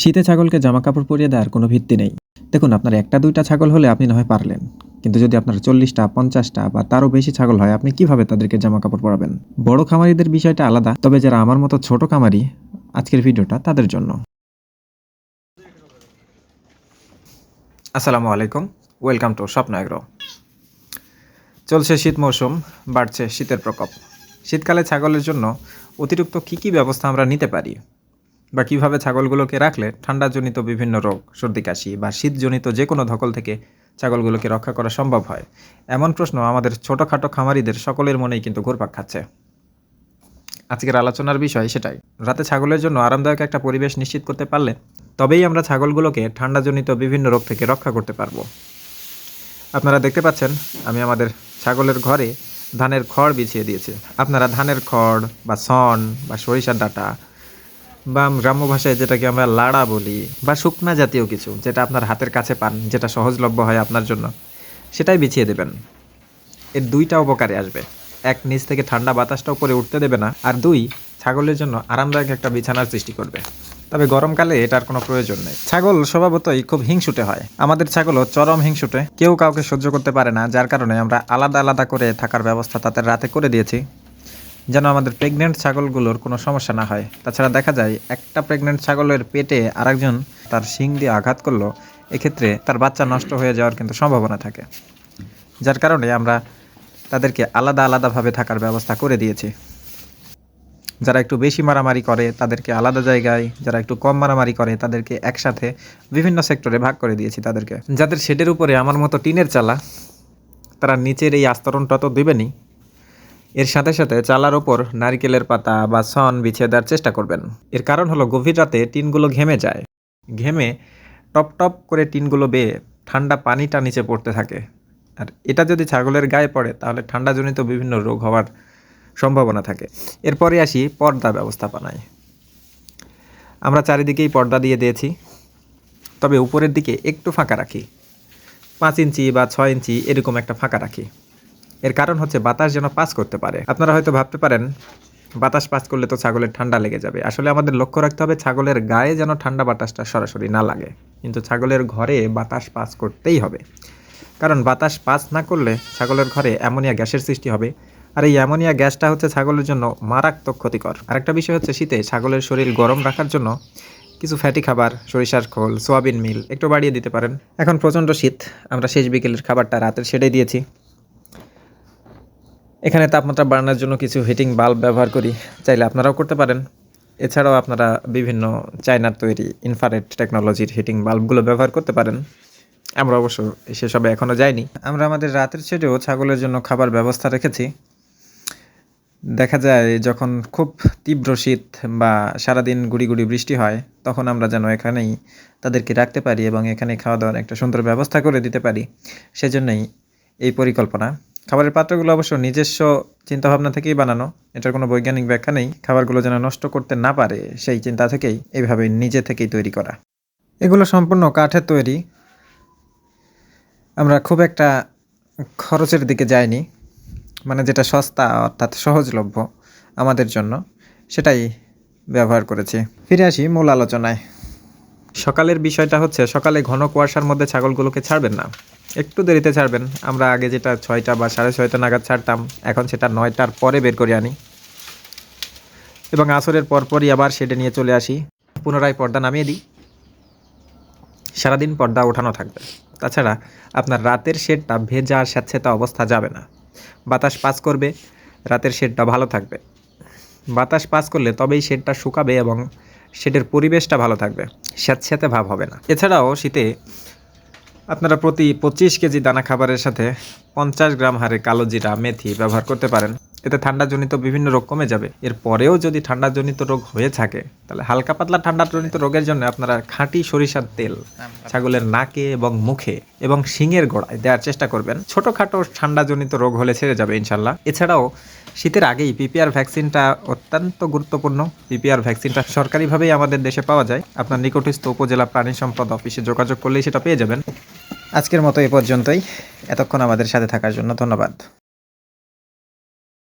শীতে ছাগলকে জামা কাপড় পরিয়ে দেওয়ার কোনো ভিত্তি নেই। দেখুন, আপনার একটা, দুইটা ছাগল হলে আপনি না হয় পারলেন। কিন্তু যদি আপনার চল্লিশটা, পঞ্চাশটা বা তারও বেশি ছাগল হয়, আপনি কীভাবে তাদেরকে জামা কাপড় পরাবেন? বড় খামারিদের বিষয়টা আলাদা, তবে যারা আমার মতো ছোট খামারি, আজকের ভিডিওটা তাদের জন্য। আসসালামু আলাইকুম, ওয়েলকাম টু স্বপ্ন এগ্রো। চলছে শীত মৌসুম, বাড়ছে শীতের প্রকোপ। শীতকালে ছাগলের জন্য অতিরিক্ত কী কী ব্যবস্থা আমরা নিতে পারি? বা কীভাবে ছাগলগুলোকে রাখলে ঠান্ডাজনিত বিভিন্ন রোগ, সর্দি, কাশি বা শীতজনিত যে কোনো ধকল থেকে ছাগলগুলোকে রক্ষা করা সম্ভব হয়? এমন প্রশ্ন আমাদের ছোটোখাটো খামারিদের সকলের মনেই কিন্তু ঘুরপাক খাচ্ছে। আজকের আলোচনার বিষয় সেটাই। রাতে ছাগলের জন্য আরামদায়ক একটা পরিবেশ নিশ্চিত করতে পারলে তবেই আমরা ছাগলগুলোকে ঠান্ডাজনিত বিভিন্ন রোগ থেকে রক্ষা করতে পারব। আপনারা দেখতে পাচ্ছেন, আমি আমাদের ছাগলের ঘরে ধানের খড় বিছিয়ে দিয়েছি। আপনারা ধানের খড় বা সন বা সরিষার ডাটা বা গ্রাম্য ভাষায় যেটাকে আমরা লাড়া বলি বা শুকনা জাতীয় কিছু যেটা আপনার হাতের কাছে পান, যেটা সহজলভ্য হয় আপনার জন্য, সেটাই বিছিয়ে দেবেন। এর দুইটা উপকারে আসবে। এক, নিচ থেকে ঠান্ডা বাতাসটা উপরে উঠতে দেবে না। আর দুই, ছাগলের জন্য আরামদায়ক একটা বিছানার সৃষ্টি করবে। তবে গরমকালে এটার কোনো প্রয়োজন নেই। ছাগল স্বভাবতই খুব হিংসুটে হয়। আমাদের ছাগলও চরম হিংসুটে। কেউ কাউকে সহ্য করতে পারে না, যার কারণে আমরা আলাদা আলাদা করে থাকার ব্যবস্থা তাদের রাতে করে দিয়েছি। যেন আমাদের প্রেগনেন্ট ছাগলগুলোর কোনো সমস্যা না হয়। তাছাড়া দেখা যায়, একটা প্রেগনেন্ট ছাগলের পেটে আরেকজন তার শিং দিয়ে আঘাত করল, এক্ষেত্রে তার বাচ্চা নষ্ট হয়ে যাওয়ার কিন্তু সম্ভাবনা থাকে। যার কারণে আমরা তাদেরকে আলাদা আলাদাভাবে থাকার ব্যবস্থা করে দিয়েছি। যারা একটু বেশি মারামারি করে, তাদেরকে আলাদা জায়গায়, যারা একটু কম মারামারি করে, তাদেরকে একসাথে বিভিন্ন সেক্টরে ভাগ করে দিয়েছি তাদেরকে। যাদের শেডের উপরে আমার মতো টিনের চালা, তারা নিচের এই আস্তরণটা তো দেবেনই। এর সাথে সাথে চালার ওপর নারিকেলের পাতা বা সন বিছিয়ে দেওয়ার চেষ্টা করবেন। এর কারণ হলো গভীর রাতে টিনগুলো ঘেমে যায়। ঘেমে টপ টপ করে টিনগুলো বেয়ে ঠান্ডা পানিটা নিচে পড়তে থাকে। আর এটা যদি ছাগলের গায়ে পড়ে, তাহলে ঠান্ডাজনিত বিভিন্ন রোগ হওয়ার সম্ভাবনা থাকে। এরপরে আসি পর্দা ব্যবস্থাপনায়। আমরা চারিদিকেই পর্দা দিয়ে দিয়েছি। তবে উপরের দিকে একটু ফাঁকা রাখি। পাঁচ ইঞ্চি বা ছয় ইঞ্চি এরকম একটা ফাঁকা রাখি। এর কারণ হচ্ছে বাতাস যেন পাস করতে পারে। আপনারা হয়তো ভাবতে পারেন, বাতাস পাস করলে তো ছাগলের ঠান্ডা লেগে যাবে। আসলে আমাদের লক্ষ্য রাখতে হবে ছাগলের গায়ে যেন ঠান্ডা বাতাসটা সরাসরি না লাগে। কিন্তু ছাগলের ঘরে বাতাস পাস করতেই হবে। কারণ বাতাস পাস না করলে ছাগলের ঘরে অ্যামোনিয়া গ্যাসের সৃষ্টি হবে। আর এই অ্যামোনিয়া গ্যাসটা হচ্ছে ছাগলের জন্য মারাত্মক ক্ষতিকর। আরেকটা বিষয় হচ্ছে শীতে ছাগলের শরীর গরম রাখার জন্য কিছু ফ্যাটি খাবার, সরিষার খোল, সোয়াবিন মিল একটু বাড়িয়ে দিতে পারেন। এখন প্রচণ্ড শীত, আমরা শেষ বিকেলের খাবারটা রাতের সেটাই দিয়েছি। এখানে তাপমাত্রা বাড়ানোর জন্য কিছু হিটিং বাল্ব ব্যবহার করি, চাইলে আপনারাও করতে পারেন। এছাড়াও আপনারা বিভিন্ন চায়নার তৈরি ইনফারেট টেকনোলজির হিটিং বাল্বগুলো ব্যবহার করতে পারেন। আমরা অবশ্য সেসবে এখনও যাইনি। আমরা আমাদের রাতের ছেড়েও ছাগলের জন্য খাবার ব্যবস্থা রেখেছি। দেখা যায় যখন খুব তীব্র শীত বা সারাদিন গুড়ি গুড়ি বৃষ্টি হয়, তখন আমরা যেন এখানেই তাদেরকে রাখতে পারি এবং এখানে খাওয়া দাওয়ার একটা সুন্দর ব্যবস্থা করে দিতে পারি। সেজন্যই এই পরিকল্পনা। খাবারের পাত্রগুলো অবশ্য নিজস্ব চিন্তাভাবনা থেকেই বানানো। এটার কোনো বৈজ্ঞানিক ব্যাখ্যা নেই। খাবারগুলো যেন নষ্ট করতে না পারে, সেই চিন্তা থেকেই এইভাবে নিজে থেকেই তৈরি করা। এগুলো সম্পূর্ণ কাঠের তৈরি। আমরা খুব একটা খরচের দিকে যাইনি মানে যেটা সস্তা অর্থাৎ সহজলভ্য আমাদের জন্য, সেটাই ব্যবহার করেছি। ফিরে আসি মূল আলোচনায়। সকালের বিষয়টা হচ্ছে, সকালে ঘন কুয়াশার মধ্যে ছাগলগুলোকে ছাড়বেন না। একটু দেরিতে ছাড়বেন। আমরা আগে যেটা ছয়টা বা সাড়ে ছয়টা নাগাদ ছাড়তাম, এখন সেটা নয়টার পরে বের করে আনি। এবং আসরের পরপরই আবার শেডে নিয়ে চলে আসি। পুনরায় পর্দা নামিয়ে দিই। সারাদিন পর্দা ওঠানো থাকবে। তাছাড়া আপনার রাতের শেডটা ভেজা আর স্যাঁতসেঁতা অবস্থা যাবে না। বাতাস পাস করবে, রাতের শেডটা ভালো থাকবে। বাতাস পাস করলে তবেই শেডটা শুকাবে এবং শেডের পরিবেশটা ভালো থাকবে। স্যাঁতস্যাঁতে ভাব হবে না। এছাড়াও শীতে আপনারা প্রতি পঁচিশ কেজি দানা খাবারের সাথে পঞ্চাশ গ্রাম হারে কালো জিরা মেথি ব্যবহার করতে পারেন। এতে ঠান্ডাজনিত বিভিন্ন রোগ কমে যাবে। এর পরেও যদি ঠান্ডাজনিত রোগ হয়ে থাকে তাহলে হালকা পাতলা ঠান্ডাজনিত রোগের জন্য আপনারা খাঁটি সরিষার তেল ছাগলের নাকে এবং মুখে এবং শিঙের গোড়ায় দেওয়ার চেষ্টা করবেন। ছোটোখাটো ঠান্ডাজনিত রোগ হলে ছেড়ে যাবে ইনশাল্লাহ এছাড়াও শীতের আগেই পিপিআর ভ্যাকসিনটা অত্যন্ত গুরুত্বপূর্ণ। পিপিআর ভ্যাকসিনটা সরকারিভাবেই আমাদের দেশে পাওয়া যায়। আপনার নিকটস্থ উপজেলা প্রাণী সম্পদ অফিসে যোগাযোগ করলেই সেটা পেয়ে যাবেন। আজকের মতো এ পর্যন্তই। এতক্ষণ আমাদের সাথে থাকার জন্য ধন্যবাদ।